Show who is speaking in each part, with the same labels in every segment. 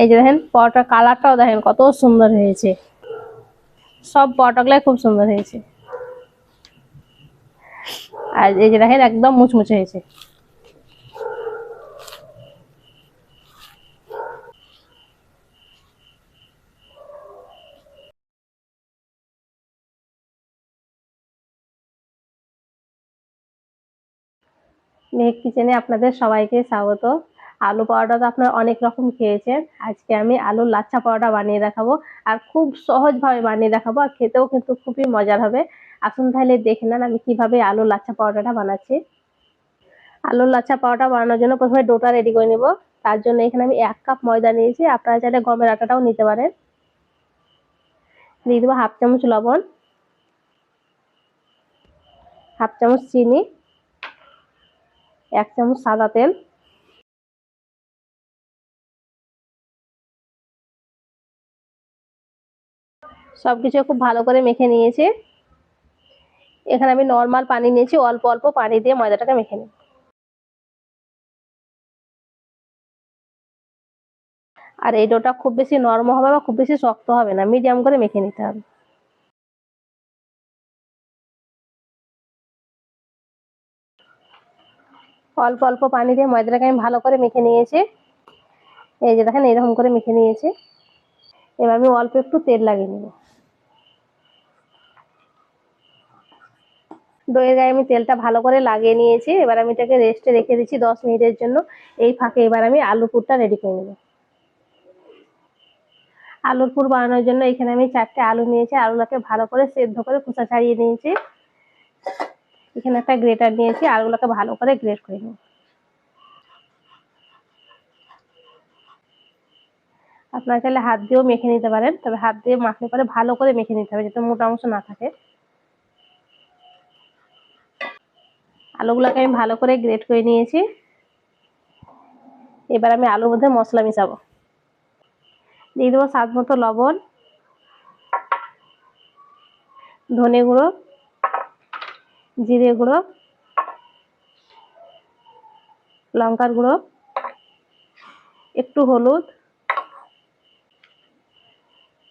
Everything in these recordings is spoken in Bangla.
Speaker 1: এই যে দেখেন পরোটার কালারটাও দেখেন কত সুন্দর হয়েছে। সব পরোটাগুলাই খুব সুন্দর হয়েছে। আর এই যে দেখেন, একদম মুচমুচে হয়েছে। মেঘ কিচেনে আপনাদের সবাইকে স্বাগত। আলু পরোটা তো আপনারা অনেক রকম খেয়েছেন। আজকে আমি আলুর লাচ্ছা পরোটা বানিয়ে দেখাবো আর খুব সহজভাবে বানিয়ে দেখাবো আর খেতেও কিন্তু খুবই মজার হবে। আসুন তাহলে দেখে নেন আমি কীভাবে আলুর লাচ্ছা পরোটাটা বানাচ্ছি। আলুর লাচ্ছা পরোটা বানানোর জন্য প্রথমে ডোটা রেডি করে নেব। তার জন্য এখানে আমি এক কাপ ময়দা নিয়েছি। আপনারা চাইলে গমের আটাটাও নিতে পারেন। দিয়ে দেবো হাফ চামচ লবণ, হাফ চামচ চিনি এক চামচ সাদা তেল। সবকিছু খুব ভালো করে মেখে নিয়েছি। এখানে আমি নর্মাল পানি নিয়েছি, অল্প অল্প পানি দিয়ে ময়দাটাকে মেখে নিই। আর এই ডোটা খুব বেশি নরম হবে বা খুব বেশি শক্ত হবে না মিডিয়াম করে মেখে নিতে হবে। অল্প অল্প পানি দিয়ে ময়দাটাকে আমি ভালো করে মেখে নিয়েছি। এই যে দেখেন এরকম করে মেখে নিয়েছি। এবার আমি অল্প একটু তেল লাগিয়ে নেব। দইয়ের গায়ে আমি তেলটা ভালো করে লাগিয়ে নিয়েছি। এবার আমি এটাকে রেস্টে রেখে দিচ্ছি দশ মিনিটের জন্য। এই ফাঁকে এবার আমি আলু পুরটা রেডি করে নেব। আলুর পুর বানানোর জন্য এখানে আমি চারটে আলু নিয়েছি। আলুটাকে ভালো করে সেদ্ধ করে খোসা ছাড়িয়ে নিয়েছি। এখানে একটা গ্রেটার নিয়েছি আলুগুলোকে ভালো করে গ্রেট করে নেব। আপনারা চাইলে হাত দিয়েও মেখে নিতে পারেন, তবে হাত দিয়ে মাখলে পরে ভালো করে মেখে নিতে হবে যাতে মোটা অংশ না থাকে। আলুগুলোকে আমি ভালো করে গ্রেট করে নিয়েছি। এবার আমি আলুর মধ্যে মশলা মিশাবো। দিয়ে দেবো স্বাদ মতো লবণ, ধনে গুঁড়ো জিরে গুঁড়ো, লঙ্কার গুঁড়ো, একটু হলুদ,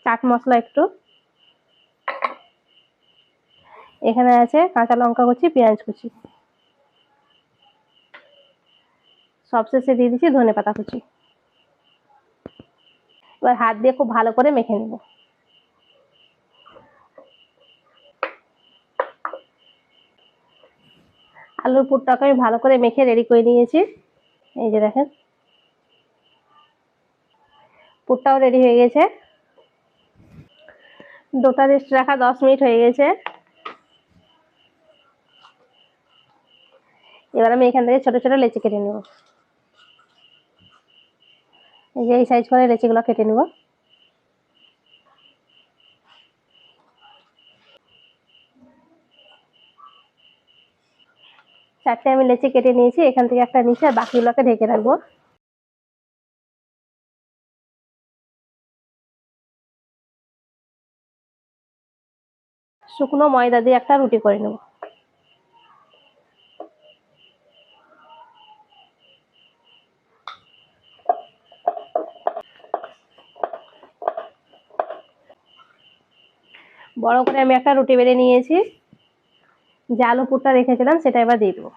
Speaker 1: চাট মশলা একটু। এখানে আছে কাঁচা লঙ্কা কুচি, পেঁয়াজ কুচি। সবশেষে দিয়ে দিচ্ছি ধনে পাতা কুচি। এবার হাত দিয়ে খুব ভালো করে মেখে নেব। আলুর পুরটাকে আমি ভালো করে মেখে রেডি করে নিয়েছি। এই যে দেখেন। পুরটাও রেডি হয়ে গেছে। ডোটা রেস্ট রাখা দশ মিনিট হয়ে গেছে। এবার আমি এখান থেকে ছোট ছোট লেচি কেটে নেব। এই যে এই সাইজ করে লেচিগুলো কেটে নেব। চারটে আমি লেচি কেটে নিয়েছি, এখান থেকে একটা নিচে আর বাকিগুলোকে ঢেকে রাখব। শুকনো ময়দা দিয়ে একটা রুটি করে নেব। বড় করে আমি একটা রুটি বেড়ে নিয়েছি। যে আলু পুরটা রেখেছিলাম, সেটা এবার দিয়ে দেবো।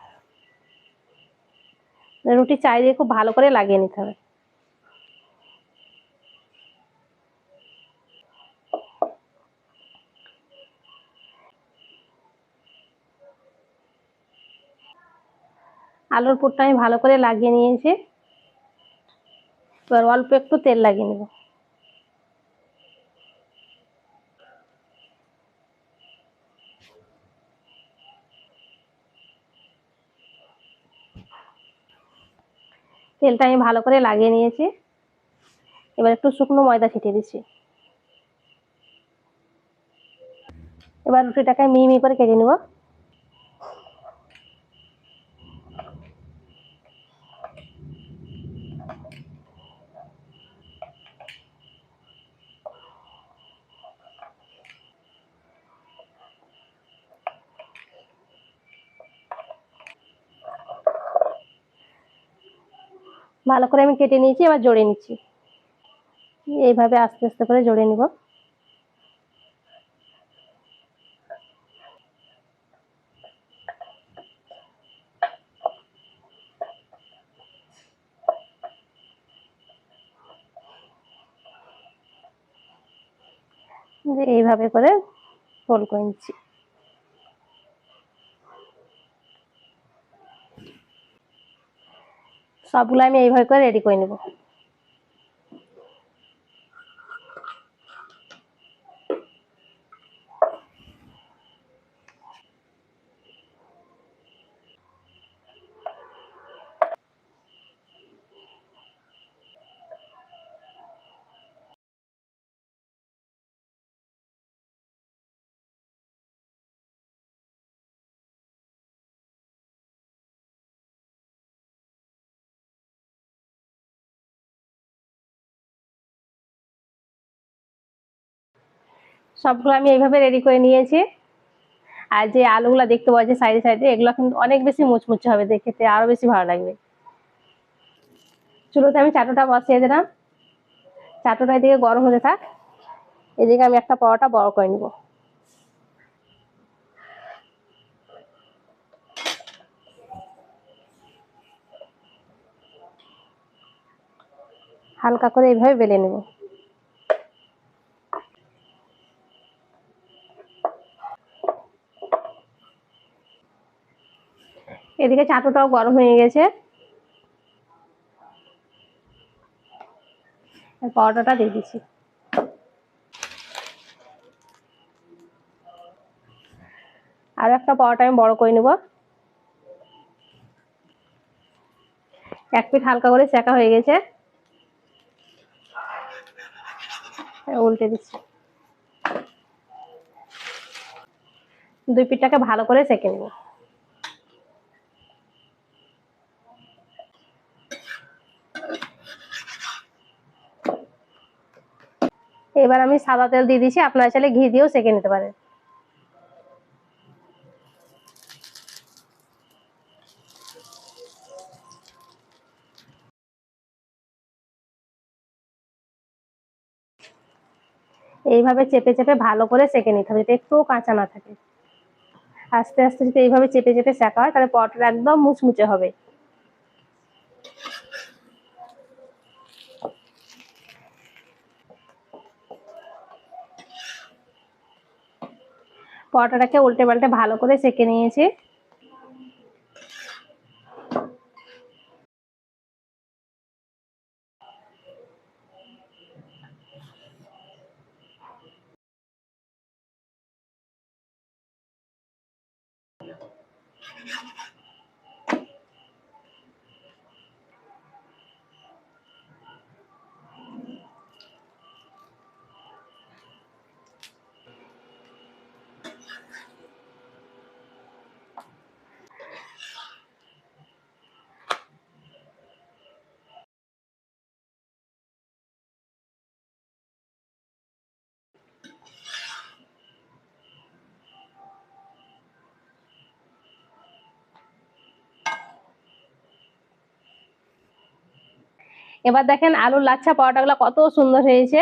Speaker 1: রুটি চারিদিকে খুব ভালো করে লাগিয়ে নিতে হবে। আলুর পুরটা আমি ভালো করে লাগিয়ে নিয়েছি। এবার অল্প একটু তেল লাগিয়ে নেব। তেলটা আমি ভালো করে লাগিয়ে নিয়েছি। এবার একটু শুকনো ময়দা ছিটিয়ে দিচ্ছি। এবার রুটিটাকে মিহি মিহি করে কেটে নেব। ভালো করে আমি কেটে নিয়েছি, এবার জড়িয়ে নিচ্ছি। এইভাবে আস্তে আস্তে করে জড়িয়ে নিব। এইভাবে করে ফোল্ড করে নিচ্ছি। সবগুলো আমি এইভাবে করে রেডি করে নেব। সবগুলো আমি এইভাবে রেডি করে নিয়েছি। আর যে আলুগুলো দেখতে পাওয়া যায় সাইডে সাইডে এগুলো কিন্তু অনেক বেশি মুচমুচে হবে দেখতে আরও বেশি ভালো লাগবে। চুলোতে আমি চাটুটা বসিয়ে দিলাম। চাটুটা এদিকে গরম হতে থাক। এদিকে আমি একটা পরোটা বড় করে নিব। হালকা করে এইভাবে বেলে নেব। এদিকে চাটুটাও গরম হয়ে গেছে। পরোটাটা দিয়ে দিচ্ছি। আর একটা পরোটা আমি বড় করে নেব। এক পিঠ হালকা করে সেকা হয়ে গেছে। উল্টে দিচ্ছি। দুই পিঠটাকে ভালো করে সেকে নেব। এবার আমি সাদা তেল দিয়ে দিচ্ছি আপনারা চাইলে ঘি দিয়েও সেকে নিতে পারেন। এইভাবে চেপে চেপে ভালো করে সেকে নিতে হবে, যাতে একটুও কাঁচা না থাকে। আস্তে আস্তে যদি এইভাবে চেপে চেপে সেকা হয়, তাহলে পরোটাটা একদম মুচমুচে হবে। পরোটাটাকে উল্টে পাল্টে ভালো করে সেঁকে নিয়েছি। এবার দেখেন আলুর লাচ্ছা পরোটাগুলো কত সুন্দর হয়েছে।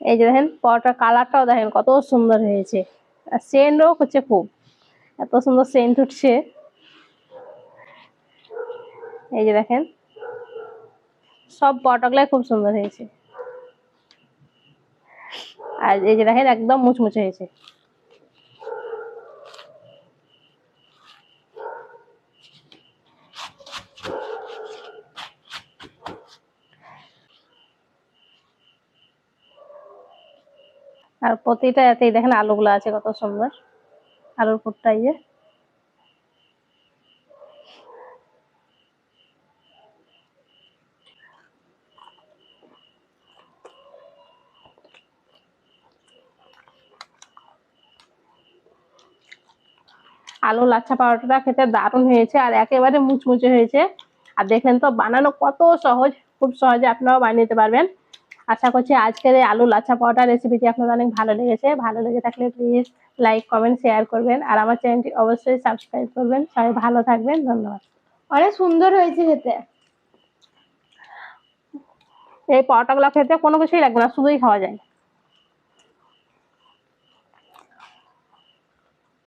Speaker 1: এই যে দেখেন পরোটার কালারটাও দেখেন কত সুন্দর হয়েছে। আর সেন্টও হচ্ছে খুব, এত সুন্দর সেন্ট উঠছে। এই যে দেখেন, সব পরোটাগুলাই খুব সুন্দর হয়েছে। আর এই যে দেখেন একদম মুচমুচে হয়েছে। আর প্রতিটা এতেই দেখেন আলুগুলো আছে কত সুন্দর। আলুর পুরটা ইয়ে। আলু লাচ্ছা পরোটাটা খেতে দারুণ হয়েছে আর একেবারে মুচমুচে হয়েছে। আর দেখলেন তো বানানো কত সহজ, খুব সহজে আপনারাও বানিয়ে নিতে পারবেন। আশা করছি আজকের এই আলু লাচ্ছা পাউডার রেসিপিটি আপনাদের অনেক ভালো লেগেছে। ভালো লেগে থাকলে প্লিজ লাইক কমেন্ট শেয়ার করবেন। আর আমার চ্যানেলটি অবশ্যই সাবস্ক্রাইব করবেন। সবাই ভালো থাকবেন। ধন্যবাদ।
Speaker 2: অনেক সুন্দর হয়েছে খেতে।
Speaker 1: এই পরোটাগুলো খেতে কোনো কিছুই লাগবে না শুধুই খাওয়া যায়।